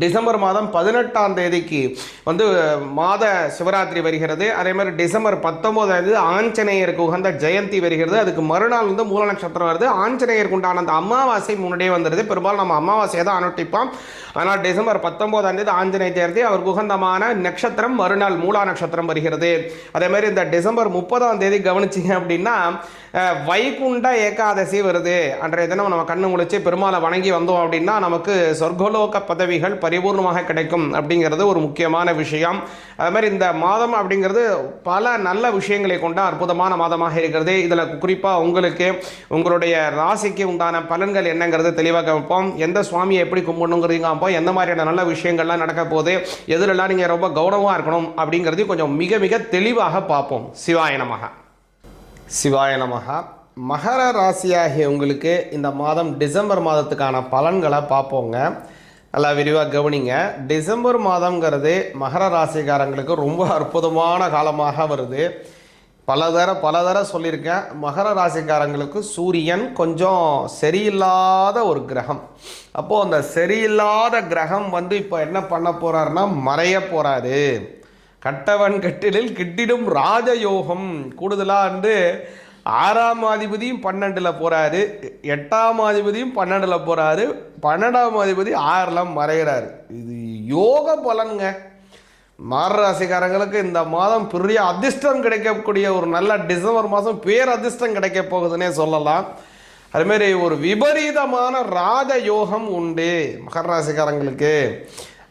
December மாதம் பதினெட்டாம் தேதிக்கு வந்து மாத சிவராத்திரி வருகிறது. அதே மாதிரி டிசம்பர் பத்தொம்போதாம் தேதி ஆஞ்சநேயருக்கு உகந்த ஜெயந்தி வருகிறது. அதுக்கு மறுநாள் வந்து மூல நட்சத்திரம் வருது. ஆஞ்சநேயருக்கு உண்டான அந்த அமாவாசை முன்னாடியே வந்துடுது பெரும்பாலும் நம்ம அமாவாசையை தான் அனுட்டிப்போம் ஆனால் டிசம்பர் பத்தொம்போதாம் தேதி ஆஞ்சநேய ஜெயந்தி அவருக்கு உகந்தமான நட்சத்திரம் மறுநாள் மூலா நட்சத்திரம் வருகிறது. அதே மாதிரி இந்த டிசம்பர் முப்பதாம் தேதி கவனிச்சிங்க அப்படின்னா வைகுண்ட ஏகாதசி வருது. அன்றைய தினம் நம்ம கண்ணு முழிச்சு பெருமாளை வணங்கி வந்தோம் அப்படின்னா நமக்கு சொர்க்கலோக பதவிகள் பரிபூர்ணமாக கிடைக்கும் அப்படிங்கிறது ஒரு முக்கியமான விஷயம். அது மாதிரி இந்த மாதம் அப்படிங்கிறது பல நல்ல விஷயங்களை கொண்ட அற்புதமான மாதமாக இருக்கிறது. இதில் குறிப்பாக உங்களுக்கு உங்களுடைய ராசிக்கு உண்டான பலன்கள் என்னங்கிறது தெளிவாக வைப்போம். எந்த சுவாமியை எப்படி கும்பிடணுங்கிறீங்க அப்போ எந்த மாதிரியான நல்ல விஷயங்கள்லாம் நடக்க போகுது எதிரெல்லாம் நீங்கள் ரொம்ப கௌரவமாக இருக்கணும் அப்படிங்கிறதையும் கொஞ்சம் மிக மிக தெளிவாக பார்ப்போம். சிவாயனமாக சிவாய நமகா மகர ராசியாகிய உங்களுக்கு இந்த மாதம் டிசம்பர் மாதத்துக்கான பலன்களை பார்ப்போங்க. நல்லா விரிவாக கவனிங்க. டிசம்பர் மாதங்கிறது மகர ராசிக்காரங்களுக்கு ரொம்ப அற்புதமான காலமாக வருது. பலதர பலதர சொல்லியிருக்கேன். மகர ராசிக்காரங்களுக்கு சூரியன் கொஞ்சம் சரியில்லாத ஒரு கிரகம். அப்போது அந்த சரியில்லாத கிரகம் வந்து இப்போ என்ன பண்ண போகிறாருன்னா மறைய போகிறாரு கட்டவன் கட்டிலில் கிட்டிடும் ராஜயோகம். கூடுதலாக வந்து ஆறாம் அதிபதியும் பன்னெண்டில் போகிறாரு எட்டாம் அதிபதியும் பன்னெண்டில் போகிறாரு பன்னெண்டாம் அதிபதி ஆறில் மறைகிறாரு இது யோக பலனுங்க. மார ராசிக்காரங்களுக்கு இந்த மாதம் பெரிய அதிர்ஷ்டம் கிடைக்கக்கூடிய ஒரு நல்ல டிசம்பர் மாதம் பேர் அதிர்ஷ்டம் கிடைக்க போகுதுன்னே சொல்லலாம். அதுமாரி ஒரு விபரீதமான ராஜ யோகம் உண்டு. மகர ராசிக்காரங்களுக்கு.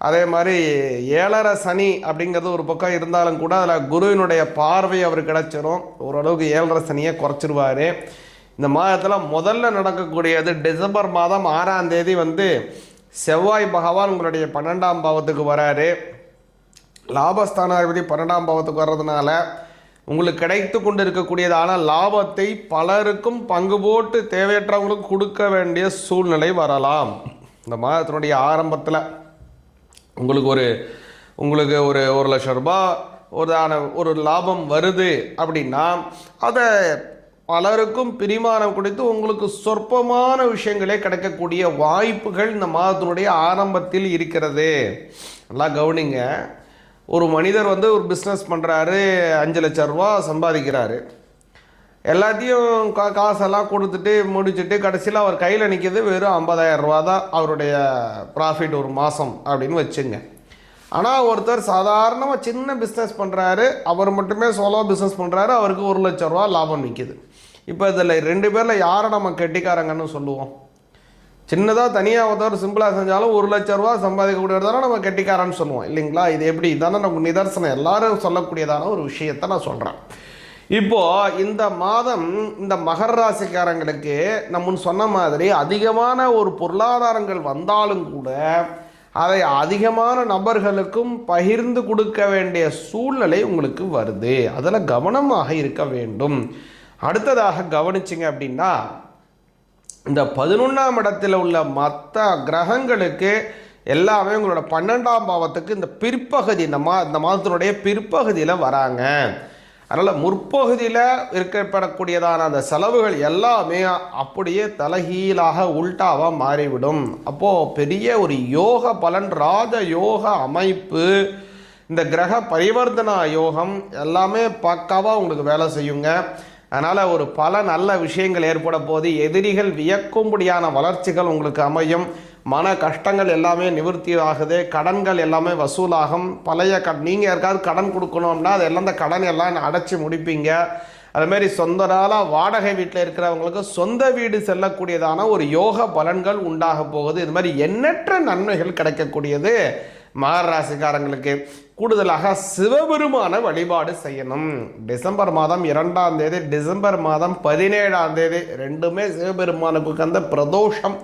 அதே மாதிரி ஏழரை சனி அப்படிங்கிறது ஒரு பக்கம் இருந்தாலும் கூட அதில் குருவினுடைய பார்வை அவர் கிடைச்சிரும். ஓரளவுக்கு ஏழரை சனியை குறைச்சிருவார். இந்த மாதத்தில் முதல்ல நடக்கக்கூடியது டிசம்பர் மாதம் ஆறாம் தேதி வந்து செவ்வாய் பகவான் உங்களுடைய பன்னெண்டாம் பாவத்துக்கு வராரு. லாபஸ்தானாதிபதி பன்னெண்டாம் பாவத்துக்கு வர்றதுனால உங்களுக்கு கிடைத்து கொண்டு இருக்கக்கூடியதான லாபத்தை பலருக்கும் பங்கு போட்டு தேவையற்றவங்களுக்கு கொடுக்க வேண்டிய சூழ்நிலை வரலாம். இந்த மாதத்தினுடைய ஆரம்பத்தில் உங்களுக்கு ஒரு உங்களுக்கு ஒரு ஒரு லட்சம் ரூபா ஒரு ஒரு லாபம் வருது அப்படின்னா அதை பலருக்கும் பிரிமானம் கொடுத்து உங்களுக்கு சொற்பமான விஷயங்களே கிடைக்கக்கூடிய வாய்ப்புகள் இந்த மாதத்தினுடைய ஆரம்பத்தில் இருக்கிறது. நல்லா கவனிங்க. ஒரு மனிதர் வந்து ஒரு பிஸ்னஸ் பண்ணுறாரு அஞ்சு லட்ச ரூபா சம்பாதிக்கிறாரு. எல்லாத்தையும் கா காசெல்லாம் கொடுத்துட்டு முடிச்சுட்டு கடைசியில் அவர் கையில் நிற்கிது வெறும் ஐம்பதாயிரம் ரூபா தான் அவருடைய ப்ராஃபிட் ஒரு மாதம் அப்படின்னு வச்சுங்க. ஆனால் ஒருத்தர் சாதாரணமாக சின்ன பிஸ்னஸ் பண்ணுறாரு அவர் மட்டுமே சோலோ பிஸ்னஸ் பண்ணுறாரு அவருக்கு ஒரு லட்ச ரூபா லாபம் நிற்கிது இப்போ இதில் ரெண்டு பேரில் யாரை நம்ம கெட்டிக்காரங்கன்னு சொல்லுவோம்? சின்னதாக தனியாக ஒருத்தர் சிம்பிளாக செஞ்சாலும் ஒரு லட்ச ரூபா சம்பாதிக்கக்கூடியதான நம்ம கெட்டிக்காரன்னு சொல்லுவோம். இல்லைங்களா? இது எப்படி? இதானே நமக்கு நிதர்சனம். எல்லாரும் சொல்லக்கூடியதான ஒரு விஷயத்தை நான் சொல்கிறேன் இப்போ இந்த மாதம் இந்த மகர ராசிக்காரங்களுக்கு நம்ம முன் சொன்ன மாதிரி அதிகமான ஒரு பொருளாதாரங்கள் வந்தாலும் கூட அதை அதிகமான நபர்களுக்கும் பகிர்ந்து கொடுக்க வேண்டிய சூழ்நிலை உங்களுக்கு வருது. அதில் கவனமாக இருக்க வேண்டும். அடுத்ததாக கவனிச்சிங்க அப்படின்னா இந்த பதினொன்றாம் இடத்துல உள்ள மற்ற கிரகங்களுக்கு எல்லாமே உங்களோட பன்னெண்டாம் பாவத்துக்கு இந்த பிற்பகுதி இந்த மா இந்த மாதத்தினுடைய பிற்பகுதியில் வராங்க. அதனால் முற்பகுதியில் இருக்கப்படக்கூடியதான அந்த செலவுகள் எல்லாமே அப்படியே தலைகீழாக உள்டாவாக மாறிவிடும். அப்போது பெரிய ஒரு யோக பலன் ராஜ யோக அமைப்பு இந்த கிரக பரிவர்த்தனா யோகம் எல்லாமே பக்காவாக உங்களுக்கு வேலை செய்யுங்க. அதனால் ஒரு பல நல்ல விஷயங்கள் ஏற்பட போது எதிரிகள் வியக்கும்படியான வளர்ச்சிகள் உங்களுக்கு அமையும். மன கஷ்டங்கள் எல்லாமே நிவர்த்தி ஆகுது. கடன்கள் எல்லாமே வசூலாகும். பழைய கடன் நீங்கள் யாருக்காவது கடன் கொடுக்கணும்னா அது எல்லாம் அந்த கடன் எல்லாம் அடைச்சி முடிப்பீங்க. அதுமாரி சொந்த நாளாக வாடகை வீட்டில் இருக்கிறவங்களுக்கு சொந்த வீடு செல்லக்கூடியதான ஒரு யோக பலன்கள் உண்டாக போகுது. இது மாதிரி எண்ணற்ற நன்மைகள் கிடைக்கக்கூடியது. மகர ராசிக்காரங்களுக்கு கூடுதலாக சிவபெருமான வழிபாடு செய்யணும். டிசம்பர் மாதம் இரண்டாம் தேதி டிசம்பர் மாதம் பதினேழாம் தேதி ரெண்டுமே சிவபெருமானுக்கு கந்த பிரதோஷம்.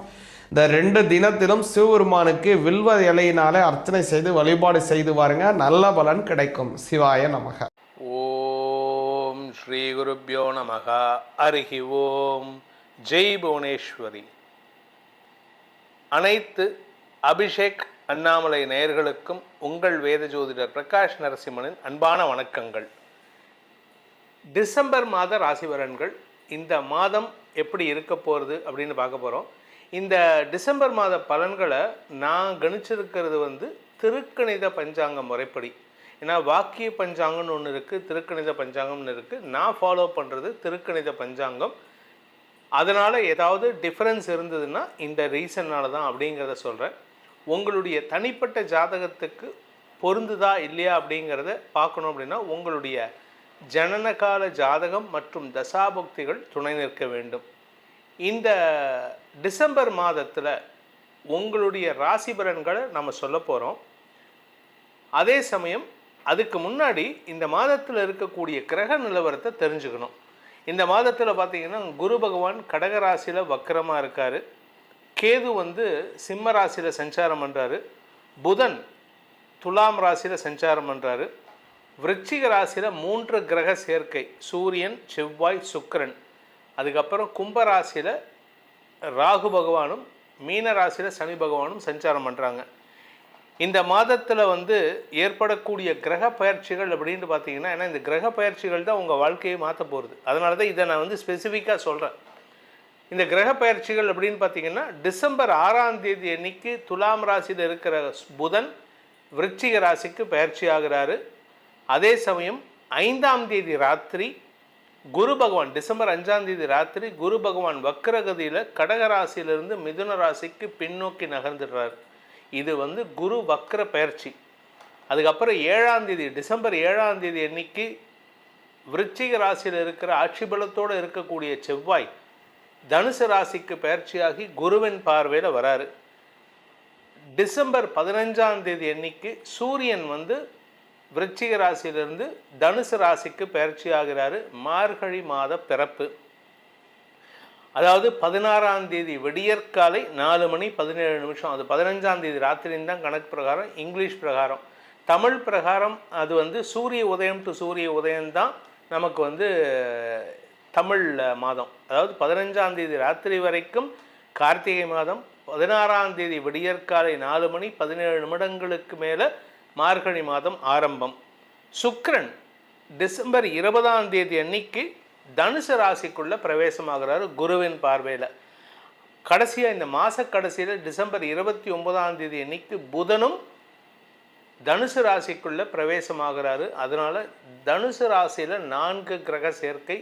இந்த ரெண்டு தினத்திலும் சிவபெருமானுக்கு வில்வ இலையினாலே அர்ச்சனை செய்து வழிபாடு செய்து வாருங்க. நல்ல பலன் கிடைக்கும். சிவாய நமக. ஓம் ஸ்ரீ குருப்பியோ நமக. அருகி ஓம். ஜெய் புவனேஸ்வரி. அனைத்து அபிஷேக் அண்ணாமலை நேயர்களுக்கும் உங்கள் வேத ஜோதிடர் பிரகாஷ் நரசிம்மனின் அன்பான வணக்கங்கள். டிசம்பர் மாத ராசிவரன்கள் இந்த மாதம் எப்படி இருக்க போகிறது அப்படின்னு பார்க்க போகிறோம் இந்த டிசம்பர் மாத பலன்களை நான் கணிச்சிருக்கிறது வந்து திருக்கணித பஞ்சாங்க முறைப்படி. ஏன்னா வாக்கிய பஞ்சாங்கம்னு ஒன்று இருக்குது திருக்கணித பஞ்சாங்கம்னு இருக்குது நான் ஃபாலோ பண்ணுறது திருக்கணித பஞ்சாங்கம். அதனால் ஏதாவது டிஃப்ரென்ஸ் இருந்ததுன்னா இந்த ரீசன்னால தான் அப்படிங்கிறத சொல்கிறேன் உங்களுடைய தனிப்பட்ட ஜாதகத்துக்கு பொருந்துதா இல்லையா அப்படிங்கிறத பார்க்கணும் அப்படின்னா உங்களுடைய ஜனனகால ஜாதகம் மற்றும் தசாபக்திகள் துணை நிற்க வேண்டும். இந்த டிசம்பர் மாதத்தில் உங்களுடைய ராசி பலன்களை நம்ம சொல்ல போகிறோம் அதே சமயம் அதுக்கு முன்னாடி இந்த மாதத்தில் இருக்கக்கூடிய கிரக நிலவரத்தை தெரிஞ்சுக்கணும். இந்த மாதத்தில் பார்த்தீங்கன்னா குரு பகவான் கடகராசியில் வக்கரமாக இருக்கார். கேது வந்து சிம்ம ராசியில் சஞ்சாரம் பண்ணுறாரு புதன் துலாம் ராசியில் சஞ்சாரம் பண்ணுறாரு விருச்சிக ராசியில் மூன்று கிரக சேர்க்கை சூரியன் செவ்வாய் சுக்கிரன். அதுக்கப்புறம் கும்ப ராசியில் ராகு பகவானும் மீன ராசியில் சனி பகவானும் சஞ்சாரம் பண்ணுறாங்க இந்த மாதத்தில் வந்து ஏற்படக்கூடிய கிரக பயிற்சிகள் அப்படின்னு பார்த்தீங்கன்னா ஏன்னா இந்த கிரக பயிற்சிகள் தான் உங்கள் வாழ்க்கையை மாற்ற போகிறது அதனால தான் இதை நான் வந்து ஸ்பெசிஃபிக்காக சொல்கிறேன் இந்த கிரக பயிற்சிகள் அப்படின்னு பார்த்தீங்கன்னா டிசம்பர் ஆறாம் தேதி அன்னைக்கு துலாம் ராசியில் இருக்கிற புதன் விருச்சிக ராசிக்கு பயிற்சி ஆகிறாரு. அதே சமயம் ஐந்தாம் தேதி ராத்திரி குரு பகவான் டிசம்பர் அஞ்சாம் தேதி ராத்திரி குரு பகவான் வக்கரகதியில் கடக ராசியிலிருந்து மிதுன ராசிக்கு பின்னோக்கி நகர்ந்துடுறார். இது வந்து குரு வக்கர பயிற்சி. அதுக்கப்புறம் ஏழாம் தேதி டிசம்பர் ஏழாம் தேதி அன்னைக்கு விருச்சிக ராசியில் இருக்கிற ஆட்சி பலத்தோடு இருக்கக்கூடிய செவ்வாய் தனுசு ராசிக்கு பயிற்சியாகி குருவின் பார்வையில் வராரு. டிசம்பர் பதினஞ்சாம் தேதி அன்னைக்கு சூரியன் வந்து விருச்சிக ராசியிலிருந்து தனுசு ராசிக்கு பயிற்சி ஆகிறாரு மார்கழி மாத பிறப்பு. அதாவது பதினாறாம் தேதி விடியற்காலை நாலு மணி பதினேழு நிமிஷம். அது பதினஞ்சாம் தேதி ராத்திரின்னு தான் கணக்கு பிரகாரம் இங்கிலீஷ் பிரகாரம். தமிழ் பிரகாரம் அது வந்து சூரிய உதயம் டு சூரிய உதயம் தான் நமக்கு வந்து தமிழ் மாதம். அதாவது பதினஞ்சாம் தேதி ராத்திரி வரைக்கும் கார்த்திகை மாதம் பதினாறாம் தேதி விடியற்காலை நாலு மணி பதினேழு நிமிடங்களுக்கு மேலே மார்கழி மாதம் ஆரம்பம். சுக்ரன் டிசம்பர் இருபதாம் தேதி அன்னைக்கு தனுசு ராசிக்குள்ளே பிரவேசமாகிறாரு குருவின் பார்வையில். கடைசியாக இந்த மாத கடைசியில் டிசம்பர் இருபத்தி ஒன்பதாம் தேதி அன்னைக்கு புதனும் தனுசு ராசிக்குள்ளே பிரவேசமாகிறாரு. அதனால் தனுசு ராசியில் நான்கு கிரக சேர்க்கை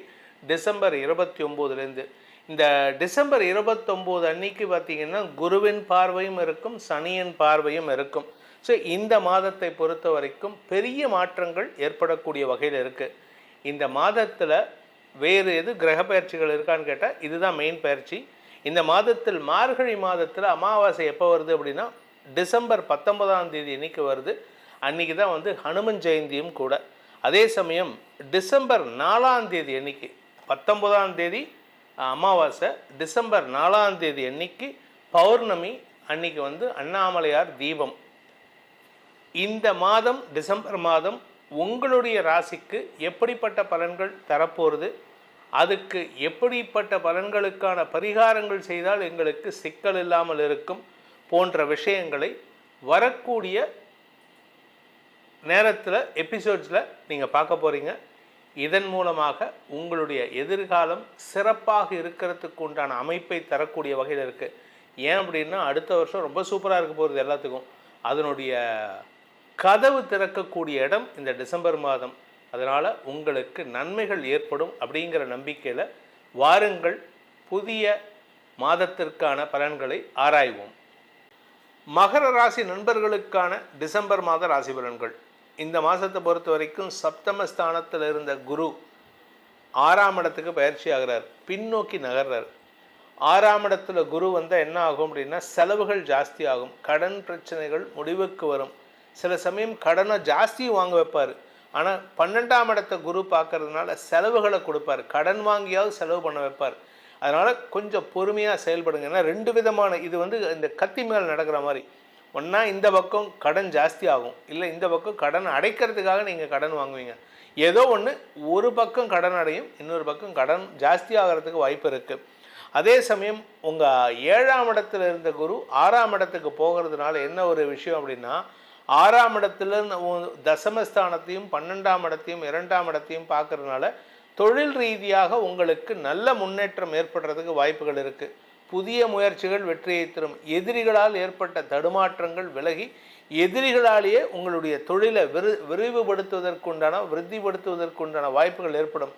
டிசம்பர் இருபத்தி ஒம்போதுலேருந்து இந்த டிசம்பர் இருபத்தொம்போது அன்னைக்கு பார்த்தீங்கன்னா குருவின் பார்வையும் இருக்கும் சனியின் பார்வையும் இருக்கும். ஸோ இந்த மாதத்தை பொறுத்த வரைக்கும் பெரிய மாற்றங்கள் ஏற்படக்கூடிய வகையில் இருக்குது இந்த மாதத்தில் வேறு எது கிரக பயிற்சிகள் இருக்கான்னு கேட்டால் இதுதான் மெயின் பயிற்சி. இந்த மாதத்தில் மார்கழி மாதத்தில் அமாவாசை எப்போ வருது அப்படின்னா டிசம்பர் பத்தொன்பதாம் தேதி இன்னைக்கு வருது. அன்னைக்கு தான் வந்து ஹனுமன் ஜெயந்தியும் கூட. அதே சமயம் டிசம்பர் நாலாம் தேதி அன்னைக்கு பத்தொன்பதாம் தேதி அமாவாசை டிசம்பர் நாலாம் தேதி அன்னைக்கு பௌர்ணமி அன்னைக்கு வந்து அண்ணாமலையார் தீபம். இந்த மாதம் டிசம்பர் மாதம் உங்களுடைய ராசிக்கு எப்படிப்பட்ட பலன்கள் தரப்போகிறது அதுக்கு எப்படிப்பட்ட பலன்களுக்கான பரிகாரங்கள் செய்தால் எங்களுக்கு சிக்கல் இல்லாமல் இருக்கும் போன்ற விஷயங்களை வரக்கூடிய நேரத்தில் எபிசோட்ஸில் நீங்கள் பார்க்க போகிறீங்க இதன் மூலமாக உங்களுடைய எதிர்காலம் சிறப்பாக இருக்கிறதுக்கு உண்டான அமைப்பை தரக்கூடிய வகையில் இருக்குது ஏன் அப்படின்னா அடுத்த வருஷம் ரொம்ப சூப்பராக இருக்க போகிறது எல்லாத்துக்கும். அதனுடைய கதவு திறக்கக்கூடிய இடம் இந்த டிசம்பர் மாதம். அதனால் உங்களுக்கு நன்மைகள் ஏற்படும் அப்படிங்கிற நம்பிக்கையில் வாருங்கள். புதிய மாதத்திற்கான பலன்களை ஆராய்வோம். மகர ராசி நண்பர்களுக்கான டிசம்பர் மாத ராசி பலன்கள். இந்த மாதத்தை பொறுத்த வரைக்கும் சப்தமஸ்தானத்தில் இருந்த குரு ஆறாம் இடத்துக்கு பயிற்சி ஆகிறார். பின்னோக்கி நகர்றார். ஆறாம் இடத்துல குரு வந்தால் என்ன ஆகும் அப்படின்னா செலவுகள் ஜாஸ்தி ஆகும். கடன் பிரச்சனைகள் முடிவுக்கு வரும். சில சமயம் கடனை ஜாஸ்தியும் வாங்க வைப்பார். ஆனால் பன்னெண்டாம் இடத்த குரு பார்க்கறதுனால செலவுகளை கொடுப்பார். கடன் வாங்கியாவது செலவு பண்ண வைப்பார். அதனால் கொஞ்சம் பொறுமையாக செயல்படுங்க. ஏன்னா ரெண்டு விதமான இது வந்து இந்த கத்தி மேல் நடக்கிற மாதிரி. ஒன்றா இந்த பக்கம் கடன் ஜாஸ்தி ஆகும். இல்லை இந்த பக்கம் கடன் அடைக்கிறதுக்காக நீங்கள் கடன் வாங்குவீங்க. ஏதோ ஒன்று ஒரு பக்கம் கடன் அடையும் இன்னொரு பக்கம் கடன் ஜாஸ்தி ஆகிறதுக்கு வாய்ப்பு இருக்குது அதே சமயம் உங்கள் ஏழாம் இடத்துல இருந்த குரு ஆறாம் இடத்துக்கு போகிறதுனால என்ன ஒரு விஷயம் அப்படின்னா ஆறாம் இடத்துல தசமஸ்தானத்தையும் பன்னெண்டாம் இடத்தையும் இரண்டாம் இடத்தையும் பார்க்கறதுனால தொழில் ரீதியாக உங்களுக்கு நல்ல முன்னேற்றம் ஏற்படுறதுக்கு வாய்ப்புகள் இருக்குது புதிய முயற்சிகள் வெற்றியை தரும். எதிரிகளால் ஏற்பட்ட தடுமாற்றங்கள் விலகி எதிரிகளாலேயே உங்களுடைய தொழிலை விரு விரிவுபடுத்துவதற்குண்டான விருத்திப்படுத்துவதற்குண்டான வாய்ப்புகள் ஏற்படும்.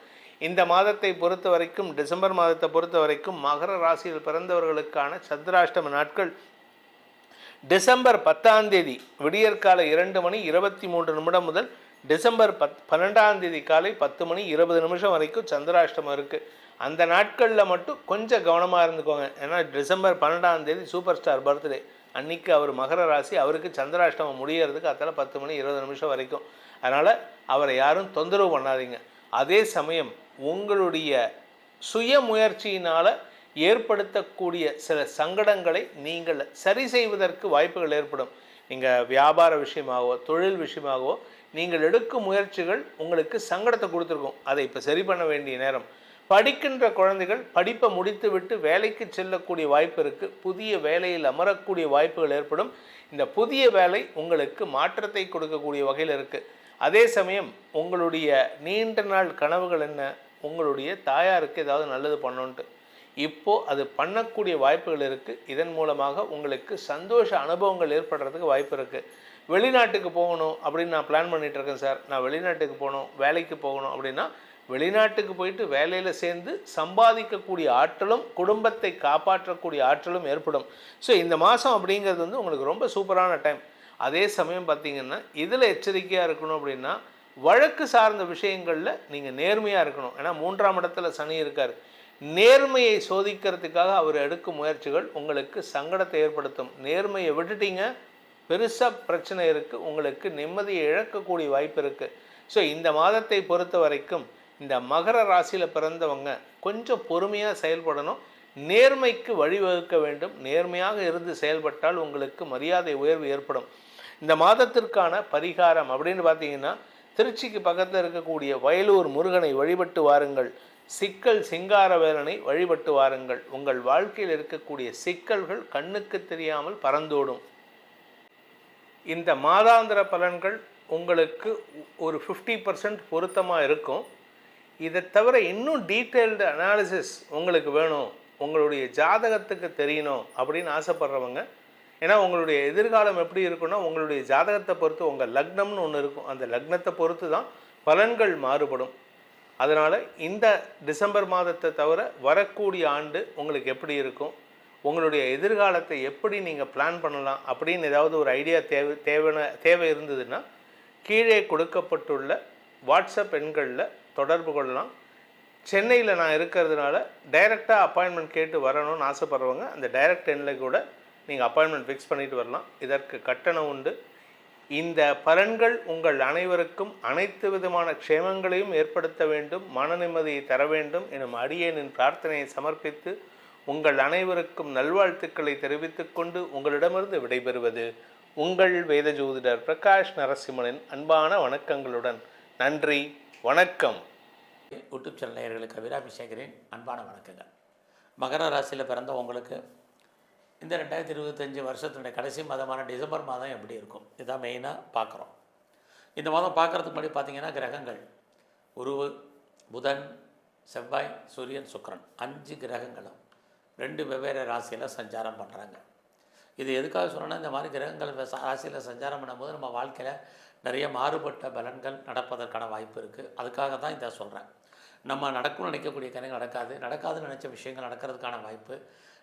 இந்த மாதத்தை பொறுத்த வரைக்கும் டிசம்பர் மாதத்தை பொறுத்த வரைக்கும் மகர ராசியில் பிறந்தவர்களுக்கான சந்திராஷ்டம நாட்கள் டிசம்பர் பத்தாம் தேதி விடியற்காலை இரண்டு மணி இருபத்தி மூன்று நிமிடம் முதல் டிசம்பர் பத் பன்னெண்டாம் தேதி காலை பத்து மணி இருபது நிமிஷம் வரைக்கும் சந்திராஷ்டமம் இருக்குது அந்த நாட்களில் மட்டும் கொஞ்சம் கவனமாக இருந்துக்கோங்க. ஏன்னா டிசம்பர் பன்னெண்டாம் தேதி சூப்பர் ஸ்டார் பர்த்டே. அன்னைக்கு அவர் மகர ராசி அவருக்கு சந்திராஷ்டமம் முடியறதுக்கு அத்தனை பத்து மணி இருபது நிமிஷம் வரைக்கும். அதனால் அவரை யாரும் தொந்தரவு பண்ணாதீங்க. அதே சமயம் உங்களுடைய சுய முயற்சியினால் ஏற்படுத்தக்கூடிய சில சங்கடங்களை நீங்கள் சரி செய்வதற்கு வாய்ப்புகள் ஏற்படும். நீங்கள் வியாபார விஷயமாகவோ தொழில் விஷயமாகவோ நீங்கள் எடுக்கும் முயற்சிகள் உங்களுக்கு சங்கடத்தை கொடுத்துருக்கும். அதை இப்போ சரி பண்ண வேண்டிய நேரம். படிக்கின்ற குழந்தைகள் படிப்பை முடித்துவிட்டு வேலைக்கு செல்லக்கூடிய வாய்ப்பு இருக்குது புதிய வேலையில் அமரக்கூடிய வாய்ப்புகள் ஏற்படும். இந்த புதிய வேலை உங்களுக்கு மாற்றத்தை கொடுக்கக்கூடிய வகையில் இருக்குது அதே சமயம் உங்களுடைய நீண்ட நாள் கனவுகள் என்ன? உங்களுடைய தாயாருக்கு ஏதாவது நல்லது பண்ணணுன்ட்டு இப்போது அது பண்ணக்கூடிய வாய்ப்புகள் இருக்குது இதன் மூலமாக உங்களுக்கு சந்தோஷ அனுபவங்கள் ஏற்படுறதுக்கு வாய்ப்பு இருக்குது வெளிநாட்டுக்கு போகணும் அப்படின்னு நான் பிளான் பண்ணிகிட்ருக்கேன் இருக்கேன் சார். நான் வெளிநாட்டுக்கு போகணும் வேலைக்கு போகணும் அப்படின்னா வெளிநாட்டுக்கு போயிட்டு வேலையில் சேர்ந்து சம்பாதிக்கக்கூடிய ஆற்றலும் குடும்பத்தை காப்பாற்றக்கூடிய ஆற்றலும் ஏற்படும். ஸோ இந்த மாதம் அப்படிங்கிறது வந்து உங்களுக்கு ரொம்ப சூப்பரான டைம் அதே சமயம் பார்த்தீங்கன்னா இதில் எச்சரிக்கையாக இருக்கணும் அப்படின்னா வழக்கு சார்ந்த விஷயங்களில் நீங்கள் நேர்மையாக இருக்கணும். ஏன்னா மூன்றாம் இடத்துல சனி இருக்கார். நேர்மையை சோதிக்கிறதுக்காக அவர் எடுக்கும் முயற்சிகள் உங்களுக்கு சங்கடத்தை ஏற்படுத்தும். நேர்மையை விட்டுட்டீங்க பெருசாக பிரச்சனை இருக்குது உங்களுக்கு நிம்மதியை இழக்கக்கூடிய வாய்ப்பு இருக்குது ஸோ இந்த மாதத்தை பொறுத்த வரைக்கும் இந்த மகர ராசியில் பிறந்தவங்க கொஞ்சம் பொறுமையாக செயல்படணும். நேர்மைக்கு வழிவகுக்க வேண்டும். நேர்மையாக இருந்து செயல்பட்டால் உங்களுக்கு மரியாதை உயர்வு ஏற்படும். இந்த மாதத்திற்கான பரிகாரம் அப்படின்னு பார்த்தீங்கன்னா திருச்சிக்கு பக்கத்தில் இருக்கக்கூடிய வயலூர் முருகனை வழிபட்டு வாருங்கள். சிக்கல் சிங்காரவேலனை வழிபட்டு வாருங்கள். உங்கள் வாழ்க்கையில் இருக்கக்கூடிய சிக்கல்கள் கண்ணுக்கு தெரியாமல் பறந்தோடும். இந்த மாதாந்திர பலன்கள் உங்களுக்கு ஒரு ஃபிஃப்டி பர்சன்ட் பொருத்தமாக இருக்கும். இதை தவிர இன்னும் டீட்டெயில்டு அனாலிசிஸ் உங்களுக்கு வேணும். உங்களுடைய ஜாதகத்துக்கு தெரியணும் அப்படின்னு ஆசைப்படுறவங்க ஏன்னா உங்களுடைய எதிர்காலம் எப்படி இருக்குன்னா உங்களுடைய ஜாதகத்தை பொறுத்து உங்கள் லக்னம்னு ஒன்று இருக்கும். அந்த லக்னத்தை பொறுத்து தான் பலன்கள் மாறுபடும். அதனால் இந்த டிசம்பர் மாதத்தை தவிர வரக்கூடிய ஆண்டு உங்களுக்கு எப்படி இருக்கும்? உங்களுடைய எதிர்காலத்தை எப்படி நீங்கள் பிளான் பண்ணலாம்? அப்படின்னு ஏதாவது ஒரு ஐடியா தேவை தேவை தேவை இருந்ததுன்னா கீழே கொடுக்கப்பட்டுள்ள வாட்ஸ்அப் எண்களில் தொடர்பு கொள்ளலாம். சென்னையில் நான் இருக்கிறதுனால டைரெக்டாக அப்பாயின்மெண்ட் கேட்டு வரணும்னு ஆசைப்பட்றவங்க அந்த டைரக்ட் எண்ணில் கூட நீங்கள் அப்பாயின்மெண்ட் ஃபிக்ஸ் பண்ணிட்டு வரலாம். இதற்கு கட்டணம் உண்டு. இந்த பலன்கள் உங்கள் அனைவருக்கும் அனைத்து விதமான க்ஷேமங்களையும் ஏற்படுத்த வேண்டும் மன நிம்மதியை தர வேண்டும் எனும் அடியேனின் பிரார்த்தனையை சமர்ப்பித்து உங்கள் அனைவருக்கும் நல்வாழ்த்துக்களை தெரிவித்துக் கொண்டு உங்களிடமிருந்து விடைபெறுவது உங்கள் வேத ஜோதிடர் பிரகாஷ் நரசிம்மனின் அன்பான வணக்கங்களுடன் நன்றி. வணக்கம். யூடியூப் சேனல் நேயர்களுக்கு அபிராமி சேகரின் அன்பான வணக்கங்கள். மகர ராசியில் பிறந்த உங்களுக்கு இந்த ரெண்டாயிரத்தி இருபத்தஞ்சி வருஷத்தினுடைய கடைசி மாதமான டிசம்பர் மாதம் எப்படி இருக்கும்? இதான் மெயினாக பார்க்குறோம். இந்த மாதம் பார்க்குறதுக்கு முன்னாடி பார்த்தீங்கன்னா கிரகங்கள். உருவு புதன் செவ்வாய் சூரியன் சுக்கரன். அஞ்சு கிரகங்களும் ரெண்டு வெவ்வேறு ராசியில் சஞ்சாரம் பண்ணுறாங்க இது எதுக்காக சொன்னோன்னா இந்த மாதிரி கிரகங்கள் ராசியில் சஞ்சாரம் பண்ணும்போது நம்ம வாழ்க்கையில் நிறைய மாறுபட்ட பலன்கள் நடப்பதற்கான வாய்ப்பு இருக்குது அதுக்காக தான் இதை சொல்கிறேன் நம்ம நடக்கும்னு நினைக்கக்கூடிய காரியங்கள் நடக்காது. நடக்காதுன்னு நினச்ச விஷயங்கள் நடக்கிறதுக்கான வாய்ப்பு.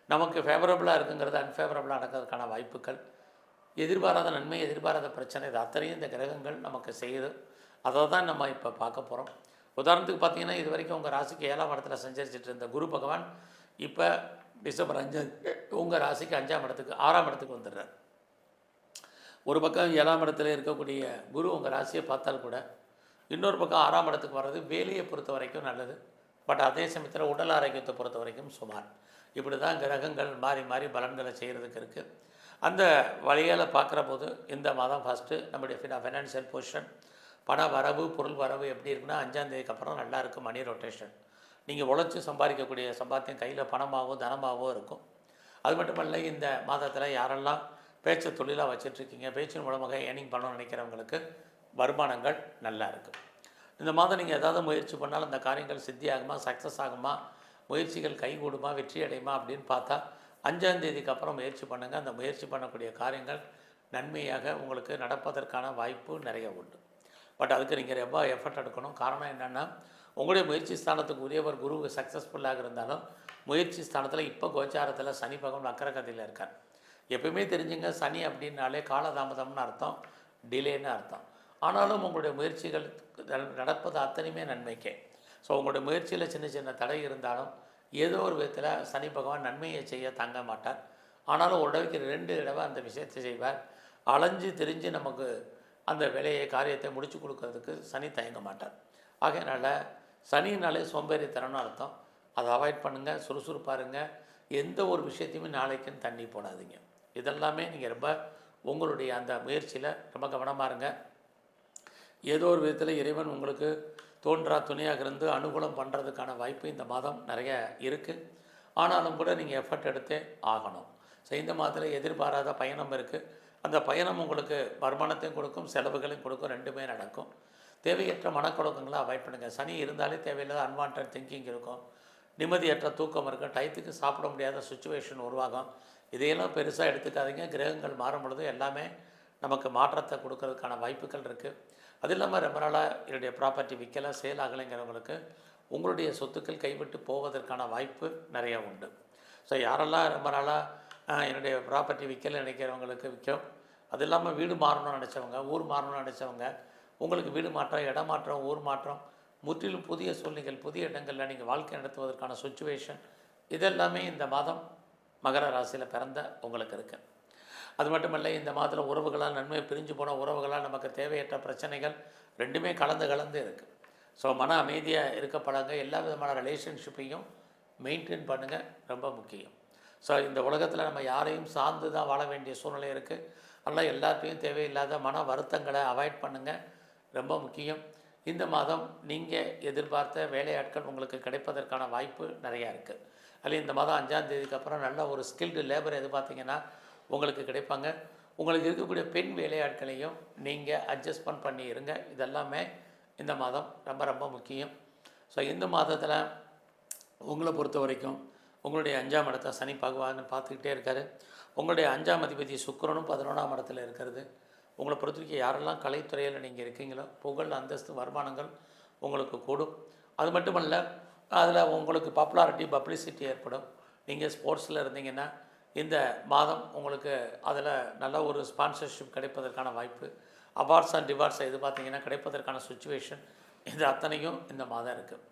நமக்கு ஃபேவரபுளாக இருக்குங்கிறது அன்ஃபேவரபுளாக நடக்கிறதுக்கான வாய்ப்புகள். எதிர்பாராத நன்மை எதிர்பாராத பிரச்சனை இது அத்தனையும் இந்த கிரகங்கள் நமக்கு செய்யுது. அதை தான் நம்ம இப்போ பார்க்க போகிறோம் உதாரணத்துக்கு பார்த்தீங்கன்னா இது வரைக்கும் உங்கள் ராசிக்கு ஏழாம் இடத்துல சஞ்சரிச்சிட்டு இருந்த குரு பகவான் இப்போ டிசம்பர் அஞ்சு உங்கள் ராசிக்கு அஞ்சாம் இடத்துக்கு ஆறாம் இடத்துக்கு வந்துடுறார். ஒரு பக்கம் ஏழாம் இடத்துல இருக்கக்கூடிய குரு உங்கள் ராசியை பார்த்தால் கூட இன்னொரு பக்கம் ஆறாம் இடத்துக்கு வர்றது வேலையை பொறுத்த வரைக்கும் நல்லது. பட் அதே சமயத்தில் உடல் ஆரோக்கியத்தை பொறுத்த வரைக்கும் சுமார். இப்படி தான் கிரகங்கள் மாறி மாறி பலன்களை செய்கிறதுக்கு இருக்குது அந்த வழியால் பார்க்குற போது இந்த மாதம் ஃபஸ்ட்டு நம்முடைய ஃபினா ஃபைனான்சியல் பொசிஷன் பண வரவு பொருள் வரவு எப்படி இருக்குன்னா அஞ்சாந்தேதிக்கு அப்புறம் நல்லாயிருக்கும் மணி ரொட்டேஷன் நீங்கள் உழைச்சி சம்பாதிக்கக்கூடிய சம்பாத்தியம் கையில் பணமாகவும் தனமாகவும் இருக்கும். அது மட்டுமல்ல இந்த மாதத்தில் யாரெல்லாம் பேச்சு தொழிலாக வச்சிட்ருக்கீங்க பேச்சின் மூலமாக ஏர்னிங் பண்ணணும்னு நினைக்கிறவங்களுக்கு வருமானங்கள் நல்லா இருக்குது இந்த மாதம் நீங்கள் ஏதாவது முயற்சி பண்ணாலும் அந்த காரியங்கள் சித்தி ஆகுமா சக்ஸஸ் ஆகுமா முயற்சிகள் கைகூடுமா வெற்றி அடையுமா அப்படின்னு பார்த்தா அஞ்சாம் தேதிக்கு அப்புறம் முயற்சி பண்ணுங்கள் அந்த முயற்சி பண்ணக்கூடிய காரியங்கள் நன்மையாக உங்களுக்கு நடப்பதற்கான வாய்ப்பு நிறைய உண்டு. பட் அதுக்கு நீங்கள் ரொம்ப எஃபர்ட் எடுக்கணும். காரணம் என்னென்னா உங்களுடைய முயற்சி ஸ்தானத்துக்கு உரியவர் குரு சக்ஸஸ்ஃபுல்லாக இருந்தாலும் முயற்சி ஸ்தானத்தில் இப்போ கோச்சாரத்தில் சனி பகவான் அக்கரகதியில் இருக்கார். எப்பயுமே தெரிஞ்சுங்க சனி அப்படின்னாலே காலதாமதம்னு அர்த்தம் டிலேன்னு அர்த்தம். ஆனாலும் உங்களுடைய முயற்சிகள் நட- நடப்பது அத்தனையுமே நன்மைக்கே. ஸோ உங்களுடைய முயற்சியில் சின்ன சின்ன தடை இருந்தாலும் ஏதோ ஒரு விதத்தில் சனி பகவான் நன்மையை செய்ய தங்க மாட்டார். ஆனாலும் ஒரு தடவைக்கு ரெண்டு தடவை அந்த விஷயத்தை செய்வார். அலைஞ்சு திரிஞ்சு நமக்கு அந்த வேலையை காரியத்தை முடிச்சு கொடுக்கறதுக்கு சனி தயங்க மாட்டார். ஆகையினால சனினாலே சோம்பேறித்தனம்னு அர்த்தம். அதை அவாய்ட் பண்ணுங்கள் சுறுசுறுப்பாக இருங்க. எந்த ஒரு விஷயத்தையுமே நாளைக்குன்னு தண்ணி போடாதீங்க. இதெல்லாமே நீங்கள் ரொம்ப உங்களுடைய அந்த முயற்சியில் ரொம்ப கவனமாக இருங்க. ஏதோ ஒரு விதத்தில் இறைவன் உங்களுக்கு தோன்றா துணையாக இருந்து அனுகூலம் பண்ணுறதுக்கான வாய்ப்பு இந்த மாதம் நிறைய இருக்குது ஆனாலும் கூட நீங்கள் எஃபர்ட் எடுத்தே ஆகணும். ஸோ இந்த மாதத்தில் எதிர்பாராத பயணம் இருக்குது அந்த பயணம் உங்களுக்கு வருமானத்தையும் கொடுக்கும் செலவுகளையும் கொடுக்கும் ரெண்டுமே நடக்கும். தேவையற்ற மனக்குழக்கங்களை அவாய்ட் பண்ணுங்கள் சனி இருந்தாலே தேவையில்லாத அன்வான்ட் திங்கிங் இருக்கும். நிம்மதியற்ற தூக்கம் இருக்கும். டயத்துக்கு சாப்பிட முடியாத சுச்சுவேஷன் உருவாகும். இதையெல்லாம் பெருசாக எடுத்துக்காதீங்க. கிரகங்கள் மாறும் பொழுது எல்லாமே நமக்கு மாற்றத்தை கொடுக்கறதுக்கான வாய்ப்புகள் இருக்குது அது இல்லாமல் ரொம்ப நாளாக என்னுடைய ப்ராப்பர்ட்டி விற்கலை சேல் ஆகலைங்கிறவங்களுக்கு உங்களுடைய சொத்துக்கள் கைவிட்டு போவதற்கான வாய்ப்பு நிறைய உண்டு. ஸோ யாரெல்லாம் ரொம்ப நாளாக என்னுடைய ப்ராப்பர்ட்டி விற்கலை நினைக்கிறவங்களுக்கு விற்கும் அது இல்லாமல் வீடு மாறணும்னு நினச்சவங்க ஊர் மாறணும்னு நினச்சவங்க உங்களுக்கு வீடு மாற்றம் இடமாற்றம் ஊர் மாற்றம் முற்றிலும் புதிய சூழ்நிலைகள் புதிய இடங்களில் நீங்கள் வாழ்க்கை நடத்துவதற்கான சுச்சுவேஷன் இதெல்லாமே இந்த மாதம் மகர ராசியில் பிறந்த உங்களுக்கு இருக்குது அது மட்டுமல்ல இந்த மாதத்தில் உறவுகளால் நன்மை பிரிஞ்சு போன உறவுகளால் நமக்கு தேவையற்ற பிரச்சனைகள் ரெண்டுமே கலந்து கலந்து இருக்குது ஸோ மன அமைதியாக இருக்க பழங்க எல்லா விதமான ரிலேஷன்ஷிப்பையும் மெயின்டைன் பண்ணுங்கள் ரொம்ப முக்கியம். ஸோ இந்த உலகத்தில் நம்ம யாரையும் சார்ந்து தான் வாழ வேண்டிய சூழ்நிலை இருக்குது அதனால் எல்லாத்தையும் தேவையில்லாத மன வருத்தங்களை அவாய்ட் பண்ணுங்கள் ரொம்ப முக்கியம். இந்த மாதம் நீங்கள் எதிர்பார்த்த வேலையாட்கள் உங்களுக்கு கிடைப்பதற்கான வாய்ப்பு நிறையா இருக்குது அதில் இந்த மாதம் அஞ்சாம் தேதிக்கு அப்புறம் நல்ல ஒரு ஸ்கில்டு லேபர் எதிர்பார்த்தீங்கன்னா உங்களுக்கு கிடைப்பாங்க. உங்களுக்கு இருக்கக்கூடிய பெண் வேலையாட்களையும் நீங்கள் அட்ஜஸ்ட்மெண்ட் பண்ணி இருங்க. இதெல்லாமே இந்த மாதம் ரொம்ப ரொம்ப முக்கியம். ஸோ இந்த மாதத்தில் உங்களை பொறுத்த வரைக்கும் உங்களுடைய அஞ்சாம் இடத்த சனி பகவான் பார்த்துக்கிட்டே இருக்காரு. உங்களுடைய அஞ்சாம் அதிபதி சுக்கரனும் பதினொன்றாம் இடத்துல இருக்கிறது. உங்களை பொறுத்த வரைக்கும் யாரெல்லாம் கலைத்துறையில் நீங்கள் இருக்கீங்களோ புகழ் அந்தஸ்து வருமானங்கள் உங்களுக்கு கூடும். அது மட்டுமல்ல அதில் உங்களுக்கு பாப்புலாரிட்டி பப்ளிசிட்டி ஏற்படும். நீங்கள் ஸ்போர்ட்ஸில் இருந்தீங்கன்னா இந்த மாதம் உங்களுக்கு அதில் நல்ல ஒரு ஸ்பான்சர்ஷிப் கிடைப்பதற்கான வாய்ப்பு அவார்ட்ஸ் அண்ட் டிவார்ட்ஸை இது பார்த்தீங்கன்னா கிடைப்பதற்கான சுச்சுவேஷன் இது அத்தனையும் இந்த மாதம் இருக்குது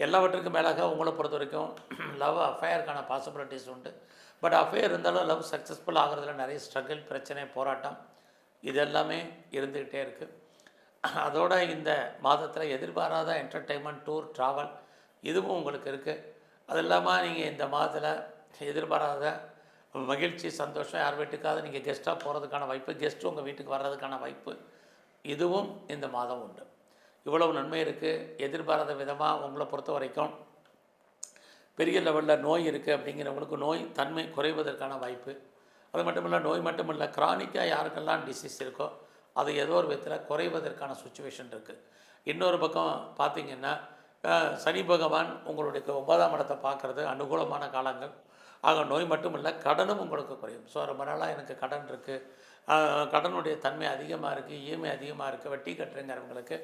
எல்லாவற்றுக்கும் மேலாக உங்களை பொறுத்த வரைக்கும் லவ் அஃபேருக்கான பாசிபிலிட்டிஸ் உண்டு. பட் அஃபேர் இருந்தாலும் லவ் சக்ஸஸ்ஃபுல் ஆகிறதுல நிறைய ஸ்ட்ரகிள் பிரச்சனை போராட்டம் இது எல்லாமே இருந்துக்கிட்டே இருக்குது அதோட இந்த மாதத்தில் எதிர்பாராத என்டர்டெயின்மெண்ட் டூர் ட்ராவல் இதுவும் உங்களுக்கு இருக்குது அது இல்லாமல் நீங்கள் இந்த மாதத்தில் எதிர்பாராத மகிழ்ச்சி சந்தோஷம் யார் வீட்டுக்காவது நீங்கள் கெஸ்ட்டாக போகிறதுக்கான வாய்ப்பு கெஸ்ட்டு உங்கள் வீட்டுக்கு வர்றதுக்கான வாய்ப்பு இதுவும் இந்த மாதம் உண்டு. இவ்வளவு நன்மை இருக்குது எதிர்பாராத விதமாக உங்களை பொறுத்த வரைக்கும் பெரிய லெவலில் நோய் இருக்குது அப்படிங்கிறவங்களுக்கு நோய் தன்மை குறைவதற்கான வாய்ப்பு அது மட்டும் இல்லை நோய் மட்டும் இல்லை கிரானிக்காக யாருக்கெல்லாம் டிசீஸ் இருக்கோ அது ஏதோ ஒரு விதத்தில் குறைவதற்கான சுச்சுவேஷன் இருக்குது இன்னொரு பக்கம் பார்த்திங்கன்னா சனி பகவான் உங்களுடைய ஒன்பதாம் இடத்தை பார்க்குறது அனுகூலமான காலங்கள். ஆக நோய் மட்டும் இல்லை கடனும் உங்களுக்கு குறையும். ஸோ ரொம்ப நாளாக எனக்கு கடன் இருக்குது கடனுடைய தன்மை அதிகமாக இருக்குது இஎம்ஐ அதிகமாக இருக்குது வட்டி கட்டுறங்கிறவங்களுக்கு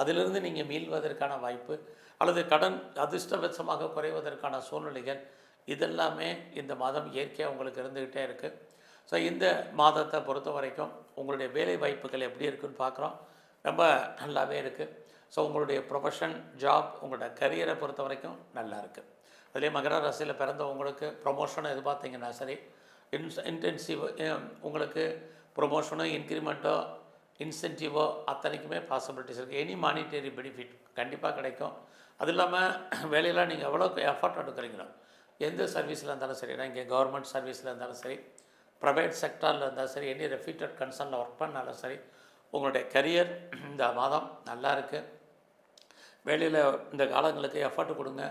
அதிலிருந்து நீங்கள் மீள்வதற்கான வாய்ப்பு அல்லது கடன் அதிர்ஷ்டவசமாக குறைவதற்கான சூழ்நிலைகள் இதெல்லாமே இந்த மாதம் இயற்கையாக உங்களுக்கு இருந்துக்கிட்டே இருக்குது ஸோ இந்த மாதத்தை பொறுத்த வரைக்கும் உங்களுடைய வேலை வாய்ப்புகள் எப்படி இருக்குன்னு பார்க்குறோம். ரொம்ப நல்லாவே இருக்குது ஸோ உங்களுடைய ப்ரொஃபஷன் ஜாப் உங்களோட கரியரை பொறுத்த வரைக்கும் நல்லா இருக்குது அதுலேயே மகர ராசியில் பிறந்தவங்களுக்கு உங்களுக்கு எது பார்த்தீங்கன்னா சரி இன்ஸ் இன்டென்சிவ் உங்களுக்கு ப்ரொமோஷனோ இன்க்ரிமெண்ட்டோ இன்சென்டிவோ அத்தனைக்குமே பாசிபிலிட்டிஸ் இருக்குது எனி மானிட்டரி பெனிஃபிட் கண்டிப்பாக கிடைக்கும். அது இல்லாமல் வேலையெல்லாம் நீங்கள் எவ்வளோ எஃபர்ட் எடுக்கிறீங்களோ எந்த சர்வீஸில் இருந்தாலும் சரி நான் இங்கே கவர்மெண்ட் சர்வீஸில் இருந்தாலும் சரி ப்ரைவேட் செக்டாரில் இருந்தாலும் சரி எனி ரெஃப்யூட்டட் கன்சர்னில் ஒர்க் பண்ணாலும் சரி உங்களுடைய கரியர் இந்த மாதம் நல்லா இருக்குது வேலையில் இந்த காலங்களுக்கு எஃபர்ட் கொடுங்க.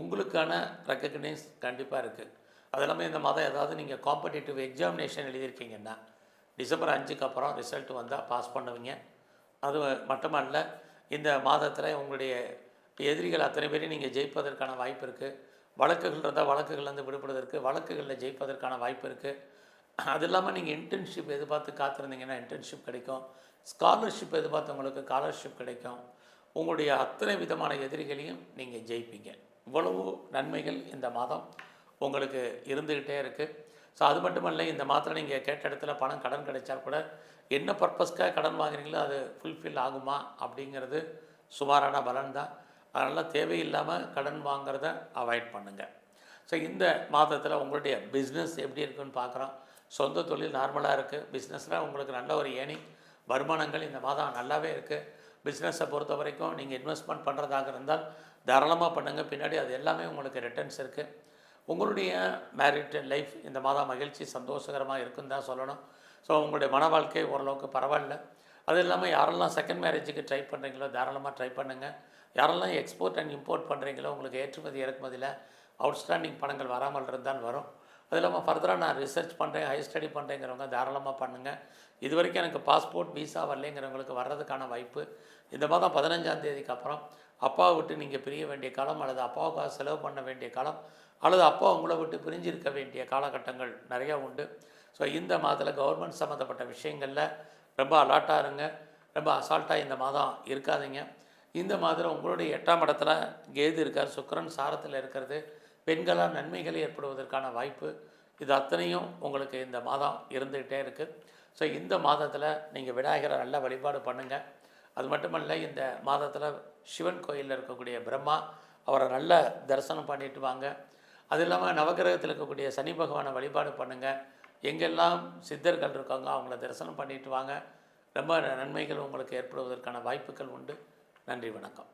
உங்களுக்கான ரெக்கக்னைஸ் கண்டிப்பாக இருக்குது அது இல்லாமல் இந்த மாதம் ஏதாவது நீங்கள் காம்படிட்டிவ் எக்ஸாமினேஷன் எழுதியிருக்கீங்கன்னா டிசம்பர் அஞ்சுக்கு அப்புறம் ரிசல்ட் வந்தால் பாஸ் பண்ணுவீங்க. அது மட்டுமல்ல இந்த மாதத்தில் உங்களுடைய எதிரிகள் அத்தனை பேரையும் நீங்கள் ஜெயிப்பதற்கான வாய்ப்பு இருக்குது வழக்குகள் இருந்தால் வழக்குகள்லேருந்து விடுபடுவதற்கு வழக்குகளில் ஜெயிப்பதற்கான வாய்ப்பு இருக்குது அது இல்லாமல் நீங்கள் இன்டர்ன்ஷிப் எதிர்பார்த்து காத்திருந்தீங்கன்னா இன்டர்ன்ஷிப் கிடைக்கும். ஸ்காலர்ஷிப் எதிர்பார்த்து உங்களுக்கு ஸ்காலர்ஷிப் கிடைக்கும். உங்களுடைய அத்தனை விதமான எதிரிகளையும் நீங்கள் ஜெயிப்பீங்க. இவ்வளவு நன்மைகள் இந்த மாதம் உங்களுக்கு இருந்துக்கிட்டே இருக்குது ஸோ அது மட்டுமல்ல இந்த மாதத்தில் நீங்கள் கேட்ட இடத்துல பணம் கடன் கிடைச்சா கூட என்ன பர்பஸ்க்காக கடன் வாங்குறீங்களோ அது ஃபுல்ஃபில் ஆகுமா அப்படிங்கிறது சுமாரான பலன் தான். அதனால் தேவையில்லாமல் கடன் வாங்குறத அவாய்ட் பண்ணுங்கள் ஸோ இந்த மாதத்தில் உங்களுடைய பிஸ்னஸ் எப்படி இருக்குன்னு பார்க்குறோம் சொந்த தொழில் நார்மலாக இருக்குது பிஸ்னஸில் உங்களுக்கு நல்ல ஒரு ஏனிங் வருமானங்கள் இந்த மாதம் நல்லாவே இருக்குது பிஸ்னஸை பொறுத்த வரைக்கும் நீங்கள் இன்வெஸ்ட்மெண்ட் பண்ணுறதாக இருந்தால் தாராளமாக பண்ணுங்கள் பின்னாடி அது எல்லாமே உங்களுக்கு ரிட்டர்ன்ஸ் இருக்குது உங்களுடைய மேரிட் லைஃப் இந்த மாதம் மகிழ்ச்சி சந்தோஷகரமாக இருக்குன்னு தான் சொல்லணும். ஸோ உங்களுடைய மன வாழ்க்கை ஓரளவுக்கு பரவாயில்ல. அது இல்லாமல் யாரெல்லாம் செகண்ட் மேரேஜுக்கு ட்ரை பண்ணுறீங்களோ தாராளமாக ட்ரை பண்ணுங்கள் யாரெல்லாம் எக்ஸ்போர்ட் அண்ட் இம்போர்ட் பண்ணுறீங்களோ உங்களுக்கு ஏற்றுமதி இறக்குமதியில் அவுட்ஸ்டாண்டிங் பணங்கள் வராமல் இருந்தால் வரும். அது இல்லாமல் ஃபர்தராக நான் ரிசர்ச் பண்ணுறேன் ஹையர் ஸ்டடி பண்ணுறேங்கிறவங்க தாராளமாக பண்ணுங்கள் இது வரைக்கும் எனக்கு பாஸ்போர்ட் விசா வரலைங்கிறவங்களுக்கு வர்றதுக்கான வாய்ப்பு. இந்த மாதம் பதினஞ்சாம் தேதிக்கு அப்புறம் அப்பாவை விட்டு நீங்கள் பிரிய வேண்டிய காலம் அல்லது அப்பாவுக்காக செலவு பண்ண வேண்டிய காலம் அல்லது அப்பா உங்களை விட்டு பிரிஞ்சிருக்க வேண்டிய காலகட்டங்கள் நிறையா உண்டு. ஸோ இந்த மாதத்தில் கவர்மெண்ட் சம்மந்தப்பட்ட விஷயங்களில் ரொம்ப அலர்ட்டாக இருங்க. ரொம்ப அசால்ட்டாக இந்த மாதம் இருக்காதீங்க. இந்த மாதம் உங்களுடைய எட்டாம் இடத்துல கேது இருக்கார். சுக்கரன் சாரத்தில் இருக்கிறது. பெண்களால் நன்மைகள் ஏற்படுவதற்கான வாய்ப்பு இது அத்தனையும் உங்களுக்கு இந்த மாதம் இருந்துக்கிட்டே இருக்குது ஸோ இந்த மாதத்தில் நீங்கள் விநாயகரை நல்ல வழிபாடு பண்ணுங்கள் அது மட்டுமல்ல இந்த மாதத்தில் சிவன் கோயிலில் இருக்கக்கூடிய பிரம்மா அவரை நல்ல தரிசனம் பண்ணிட்டு வாங்க. அது இல்லாமல் நவகிரகத்தில் இருக்கக்கூடிய சனி பகவானை வழிபாடு பண்ணுங்கள் எங்கெல்லாம் சித்தர்கள் இருக்காங்க அவங்கள தரிசனம் பண்ணிட்டு வாங்க. ரொம்ப நன்மைகள் உங்களுக்கு ஏற்படுவதற்கான வாய்ப்புகள் உண்டு. நன்றி வணக்கம்.